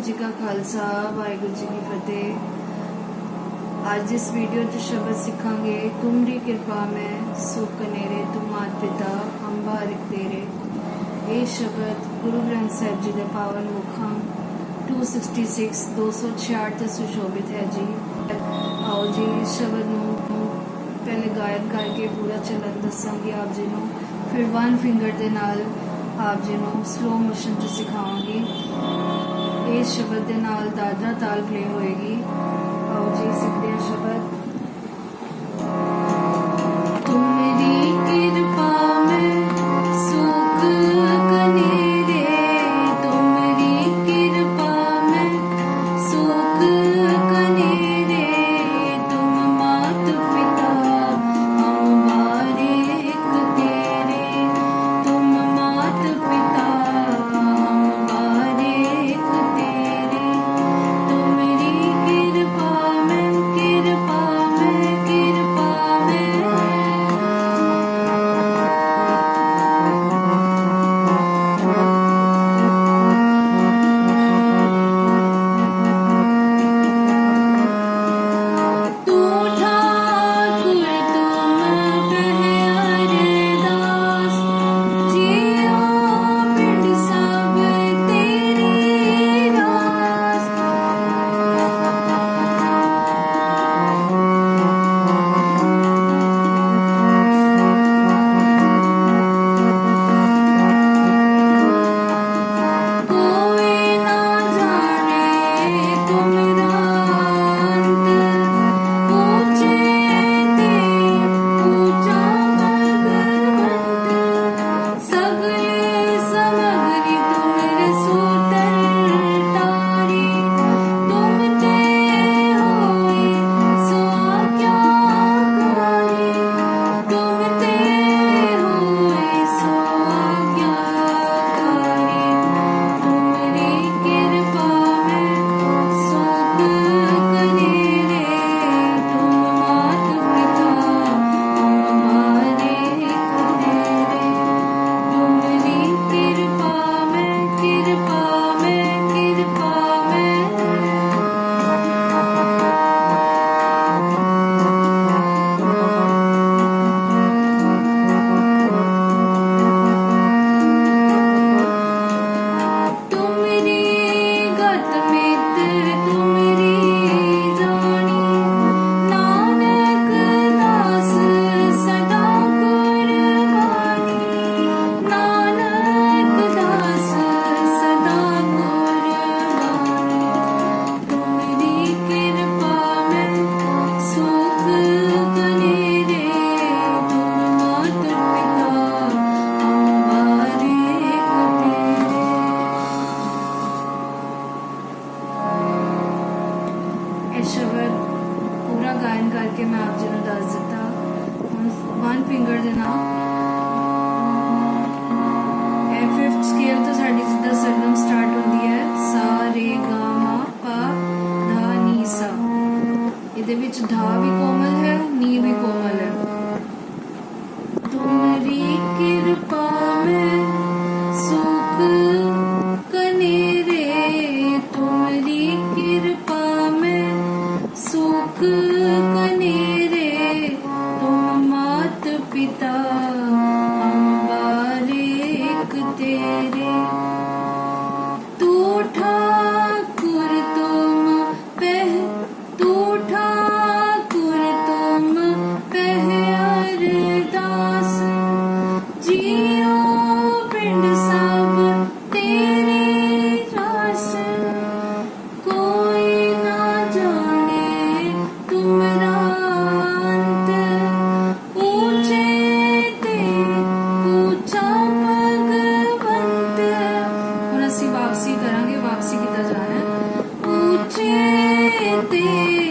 ਵਾਹਿਗੁਰੂ ਜੀ ਕਾ ਖਾਲਸਾ, ਵਾਹਿਗੁਰੂ ਜੀ ਕੀ ਫਤਿਹ। ਅੱਜ ਇਸ ਵੀਡੀਓ 'ਚ ਸ਼ਬਦ ਸਿੱਖਾਂਗੇ ਤੁਮਰੀ ਕਿਰਪਾ ਮੈਂ ਸੁਖ ਕਨੇਰੇ, ਤੁਮ ਮਾਤ ਪਿਤਾ ਹਮ ਤੇਰੇ। ਇਹ ਸ਼ਬਦ ਗੁਰੂ ਗ੍ਰੰਥ ਸਾਹਿਬ ਜੀ ਦੇ ਪਾਵਨ ਮੁਖਾਂ 266 266 ਤੇ ਸੁਸ਼ੋਭਿਤ ਹੈ ਜੀ। ਆਓ ਜੀ, ਇਸ ਸ਼ਬਦ ਨੂੰ ਪਹਿਲੇ ਗਾਇਨ ਕਰਕੇ ਪੂਰਾ ਚਲਨ ਦੱਸਾਂਗੀ ਆਪ ਜੀ ਨੂੰ। ਫਿਰ ਵਨ ਫਿੰਗਰ ਦੇ ਨਾਲ ਆਪ ਜੀ ਨੂੰ ਸਲੋ ਮੋਸ਼ਨ 'ਚ ਸਿਖਾਵਾਂਗੀ। ਇਸ ਸ਼ਬਦ ਦੇ ਨਾਲ ਦਾਦਰਾ ਤਾਲ ਪਲੇ ਹੋਏਗੀ। ਆਓ ਜੀ ਸਿੱਖਦੇ ਹਾਂ ਸ਼ਬਦ। ਇਹ ਸ਼ਬਦ ਪੂਰਾ ਗਾਇਨ ਕਰਕੇ ਮੈਂ ਆਪ ਜੀ ਨੂੰ ਦੱਸ ਦਿੱਤਾ। ਵਨ ਫਿੰਗਰ ਦੇ ਨਾਲ। ਇਹ ਫਿਫਥ ਸਕੇਲ ਤੋਂ ਸਾਡੀ ਸੁਖ ਕਨੇਰੇ ਤੁਮ ਮਾਤ Tintín.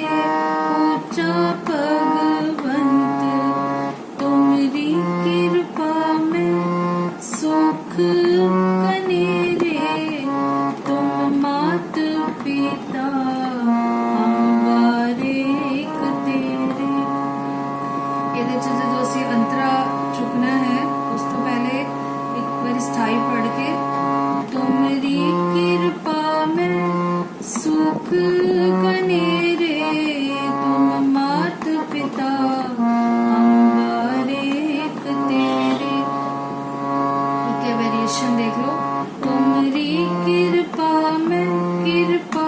Beautiful.